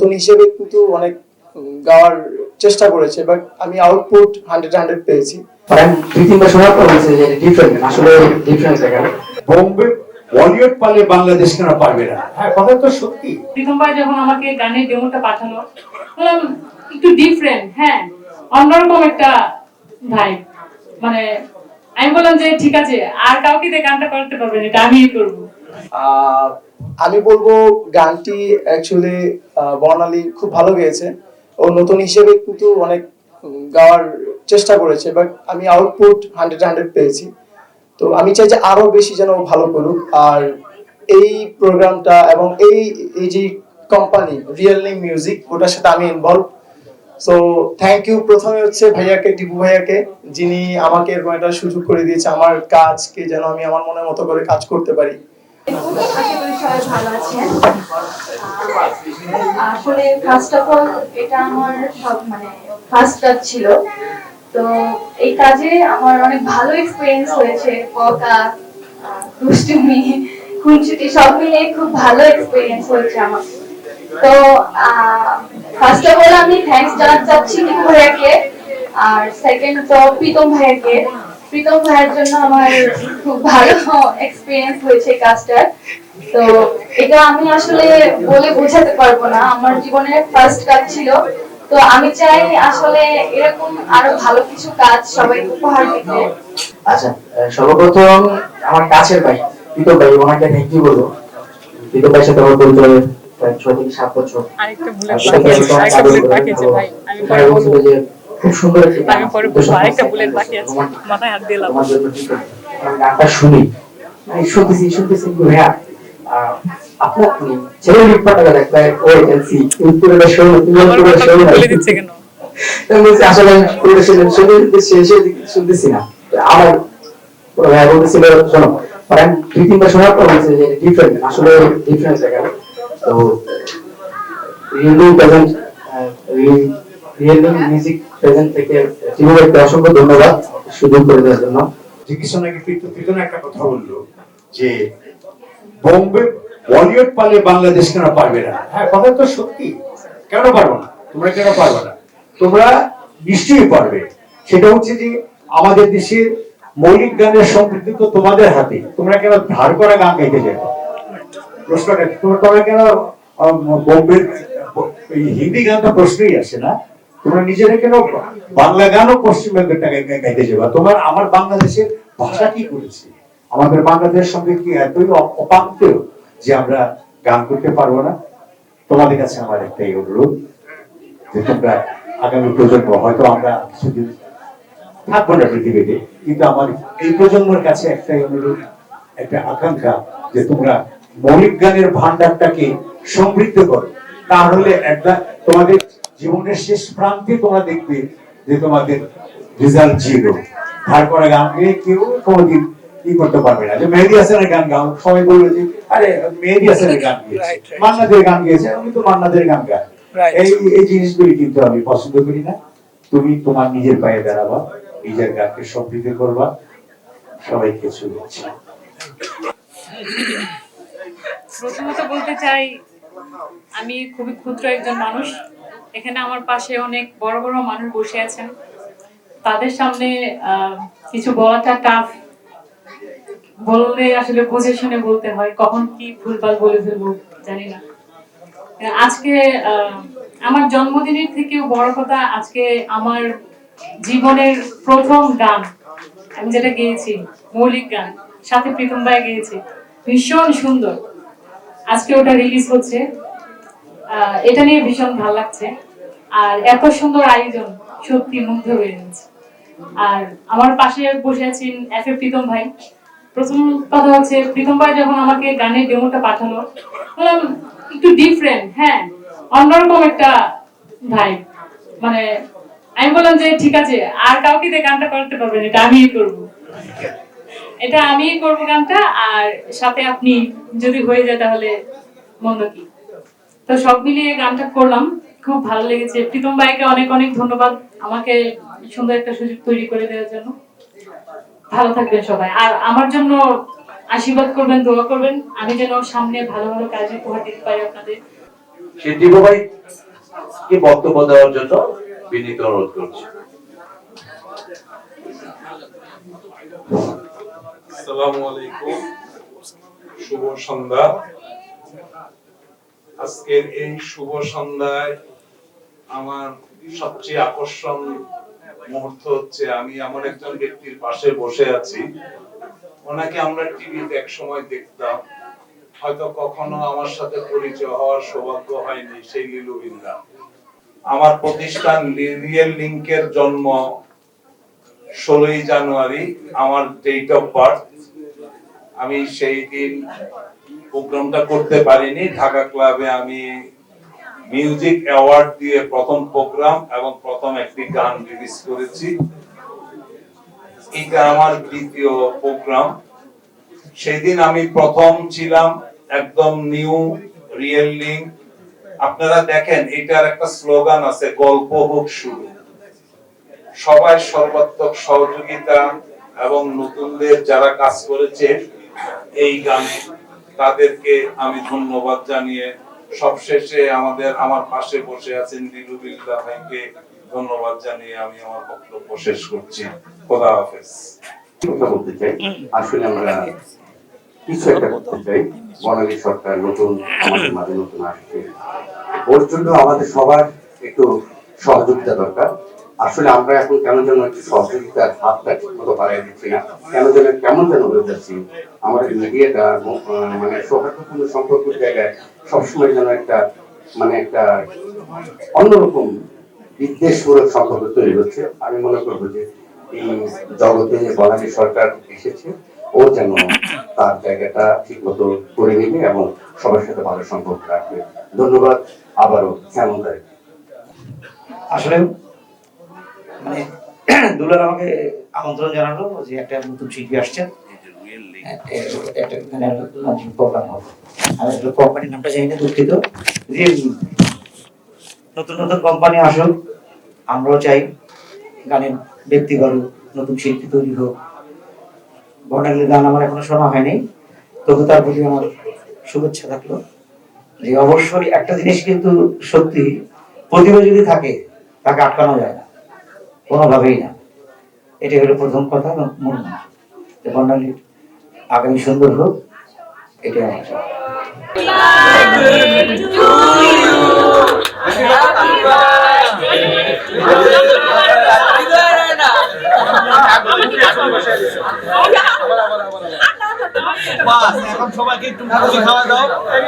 নতুন হিসেবে কিন্তু অনেক গাওয়ার চেষ্টা করেছে বাট আমি আউটপুট হান্ড্রেড হান্ড্রেড পেয়েছি। আমি দুই তিনবার শোনার পর বলছে যে ডিফারেন্ট আসলে ডিফারেন্স দেখা বোম্বে বলিউড পারলে বাংলাদেশ কেন পারবে না? হ্যাঁ কথা তো সত্যি। প্রথমবার যখন আমাকে গানের ডেমোটা পাঠালো বললাম একটু ডিফারেন্ট হ্যাঁ অন্যরকম একটা ভাই মানে আমি বললাম যে ঠিক আছে আর কাউকে দিয়ে গানটা করতে পারবেন এটা আমিই করব। আহ, আমি বলব গানটি অ্যাকচুয়ালি বর্ণালী খুব ভালো গেয়েছে। ও নতুন হিসেবে কিন্তু অনেক গাওয়ার চেষ্টা করেছে বাট আমি আউটপুট হান্ড্রেড হান্ড্রেড পেয়েছি। তো আমি চাই যে আরও বেশি যেন ভালো করুক। আর এই প্রোগ্রামটা এবং এই এই যে কোম্পানি রিয়েল নেম মিউজিক ওটার সাথে আমি ইনভলভ সো থ্যাংক ইউ প্রথমে হচ্ছে ভাইয়াকে, টিপু ভাইয়াকে, যিনি আমাকে এরকম একটা সুযোগ করে দিয়েছে, আমার কাজকে যেন আমি আমার মনের মতো করে কাজ করতে পারি। সবাই ভালো আছেন। আসলে ফার্স্ট অফ অল এটা আমার সব মানে ফার্স্ট কাজ ছিল। তো এই কাজে আমার অনেক ভালো এক্সপিরিয়েন্স হয়েছে আহ, দুষ্টুমি খুনসুটি সব মিলিয়ে খুব ভালো এক্সপিরিয়েন্স হয়েছে আমার। তো ফার্স্ট অফ অল আমি থ্যাঙ্কস জানাতে চাচ্ছি টিপু ভাইয়াকে আর সেকেন্ড তো প্রীতম ভাইয়াকে। প্রীতম ভাইয়ের জন্য আমার খুব ভালো এক্সপিরিয়েন্স হয়েছে কাজটার তো এটা আমি আসলে বলে বোঝাতে পারব না। আমার জীবনের ফার্স্ট কাজ ছিল। তো আমি চাই আসলে এরকম আরও ভালো কিছু কাজ সবাই উপহার দিতে। আচ্ছা সর্বপ্রথম আমার কাছের ভাই প্রীতম ভাই ওনাকে থ্যাংক ইউ বলব প্রীতম ভাইয়ের সাথে আমার পরিচয় প্রায় ছয় থেকে সাত বছর। আরেকটা প্রীতম আছে ভাই আমি খুব সুন্দর একটি গান। আমি পরে বলব আরেকটা বুলেট বাকি আছে। মাথায় হাত দিলাম। তোমার জন্য ঠিক আছে। আমি গানটা শুনি শুনতেছি শুনতেছি ভাইয়া আপনার ছেলে লিপটা দেখতে ওই এলসি পুরোটা শোনো আমার পুরোটা শোনো বলে দিচ্ছে কেন? আসলে পুরোটা শুনে শুনে শুনতেছি না। আমার ভাইয়া বলতেছিল শোনো পরে দুই তিনবার শোনার পর বলছে যে ডিফারেন্ট আসলে ডিফারেন্স দেখা তো রিয়েলি বাংলাদেশ কেন পারবে না? হ্যাঁ কথা তো সত্যি। কেন পারব না? তোমরা কেন পারবে না? তোমরা নিশ্চয়ই পারবে। সেটা হচ্ছে যে, আমাদের দেশের মৌলিক গানের সমৃদ্ধি তো তোমাদের হাতে। তোমরা কেন ধার করা গান গাইতে যাবে প্রশ্নটা তোমরা কেন বোম্বের হিন্দি গান তো প্রশ্নই আসে না। তোমরা নিজেরা কেন বাংলা? গানও পশ্চিমবঙ্গের টাকা গাইতে যাবা। তোমার আমার বাংলাদেশের ভাষা কি করেছে? আমাদের বাংলাদেশের সঙ্গে কি এতই অ- যে আমরা গান করতে পারব না? তোমাদের কাছে আমার একটাই অনুরোধ যে তোমরা আগামী প্রজন্ম, হয়তো আমরা কিছুদিন থাকব না পৃথিবীতে, কিন্তু আমার এই প্রজন্মের কাছে একটাই অনুরোধ, একটা আকাঙ্ক্ষা যে তোমরা মৌলিক গানের ভান্ডারটাকে সমৃদ্ধ করো। তাহলে একটা তোমাদের জীবনের শেষ প্রান্তে তোমরা দেখবে যে তোমাদের রেজাল্ট জিরো ধার করা গান গিয়ে কেউ কোনোদিন কি করতে পারবে না। যে মেহেদি হাসানের গান গাও সবাই বলবে যে আরে মেহেদি হাসানের গান গিয়েছে। মান্নাদের গান গিয়েছে আমি তো মান্নাদের গান গাই। এই এই জিনিসগুলি কিন্তু আমি পছন্দ করি না। তুমি তোমার নিজের পায়ে দাঁড়াবা নিজের গানকে সমৃদ্ধ করবা সবাইকে শুভেচ্ছা। প্রথমত বলতে চাই আমি খুবই ক্ষুদ্র একজন মানুষ। এখানে আমার পাশে অনেক বড় বড় মানুষ বসে আছেন। তাদের সামনে কিছু বলাটা টাফ বললে আসলে বুঝে শুনে বলতে হয়, কখন কি ভুলভাল বলে ফেলব, জানি না। আজকে আমার জন্মদিনের থেকেও বড় কথা, আজকে আমার জীবনের প্রথম গান, আমি যেটা গেয়েছি, মৌলিক গান, সাথে প্রীতম ভাই গেয়েছি, ভীষণ সুন্দর। আজকে ওটা রিলিজ হচ্ছে। এটা নিয়ে ভীষণ ভালো লাগছে। আর এত সুন্দর আয়োজন সত্যি মুগ্ধ হয়ে যাচ্ছে আর আমার পাশে বসে আছেন এফ এ প্রীতম ভাই। প্রথম কথা হচ্ছে, প্রীতম ভাই যখন আমাকে গানের ডেমোটা পাঠালো একটু ডিফারেন্ট হ্যাঁ অন্যরকম একটা ভাই মানে আমি বললাম যে, ঠিক আছে, আর কাউকে দিয়ে গানটা করতে পারবেন, এটা আমিই করব। এটা আমিই করব গানটা, আর সাথে আপনি যদি হয়ে যায় তাহলে মন্দ কি? তো সব মিলিয়ে গানটা করলাম। খুব ভালো লেগেছে। প্রীতম ভাইকে অনেক অনেক ধন্যবাদ আমাকে সুন্দর একটা সুযোগ তৈরি করে দেওয়ার জন্য। ভালো থাকবেন সবাই। আর আমার জন্য আশীর্বাদ করবেন দোয়া করবেন। আমি যেন সামনে ভালো ভালো কাজে উপহার দিতে পারি আপনাদের। সেই দীপু ভাইকে বক্তব্য দেওয়ার জন্য বিনীত অনুরোধ করছি। আসসালামু আলাইকুম। শুভ সন্ধ্যা। আজকের এই শুভ সন্ধ্যায় আমার সবচেয়ে আকর্ষণ মুহূর্ত হচ্ছে আমি এমন একজন ব্যক্তির পাশে বসে আছি। ওনাকে আমরা টিভিতে এক সময় দেখতাম। হয়তো কখনো আমার সাথে পরিচয় হওয়ার সৌভাগ্য হয়নি সেই লীলু বিন্দা। আমার প্রতিষ্ঠান রিয়েল লিঙ্কের জন্ম ষোলোই জানুয়ারি, আমার ডেট অফ বার্থ আমি সেই দিন প্রোগ্রামটা করতে পারিনি। ঢাকা ক্লাবে আমি মিউজিক অ্যাওয়ার্ড দিয়ে প্রথম প্রোগ্রাম এবং প্রথম একটি গান রিলিজ করেছি। এটা আমার দ্বিতীয় প্রোগ্রাম। সেদিন আমি প্রথম ছিলাম একদম নিউ রিয়েল লিঙ্ক আপনারা দেখেন, এটার একটা স্লোগান আছে, গল্প হোক শুরু। সবাই সর্বাত্মক সহযোগিতা এবং নতুনদের যারা কাজ করেছে, এই গানে তাদেরকে আমি ধন্যবাদ জানিয়ে সবশেষে আমাদের, আমার পাশে বসে আছেন দিলু বিল্লা ভাইকে ধন্যবাদ জানিয়ে আমি আমার বক্তব্য শেষ করছি। খোদা হাফেজ। আসলে আমরা কিছু একটা করতে চাই। বনালী সরকার নতুন মাঝে নতুন আসছে। ওর জন্য আমাদের সবার একটু সহযোগিতা দরকার। আসলে আমরা এখন কেন যেন একটু সহযোগিতার হাতটা ঠিক মতো বাড়াই দিচ্ছি না, কেন যেন কেমন যেন হয়ে যাচ্ছি। আমাদের মিডিয়াটা মানে সৌহার্দ্যপূর্ণ সম্পর্কের জায়গায় সবসময় যেন একটা মানে একটা অন্যরকম বিদ্বেষমূলক সম্পর্ক তৈরি হচ্ছে। আমি মনে করব যে এই জগতে বনানী সরকার এসেছে, ও যেন তার জায়গাটা ঠিক মতো করে নেবে এবং সবার সাথে ভালো সম্পর্ক রাখবে। ধন্যবাদ। আবারও শ্যামল ভাই আসলে মানে দুলাল আমাকে আমন্ত্রণ জানালো যে একটা নতুন শিল্পী আসছেন। প্রোগ্রাম হবে আমি কোম্পানির নামটা না দুঃখিত নতুন নতুন কোম্পানি আসুক, আমরাও চাই গানের ব্যক্তি গড়ুক নতুন শিল্পী তৈরি হোক। বর্ণালীর গান আমার এখনও শোনা হয়নি, তবু তার প্রতি আমার শুভেচ্ছা থাকল। যে অবশ্যই একটা জিনিস কিন্তু সত্যি, প্রতিভা যদি থাকে, তাকে আটকানো যায় না, কোনোভাবেই না। এটাই হলো প্রথম কথা মূল বর্ণালীর আগামী সুন্দর হোক এটাই আমার এখন সবাইকে একটু খাওয়া দাও।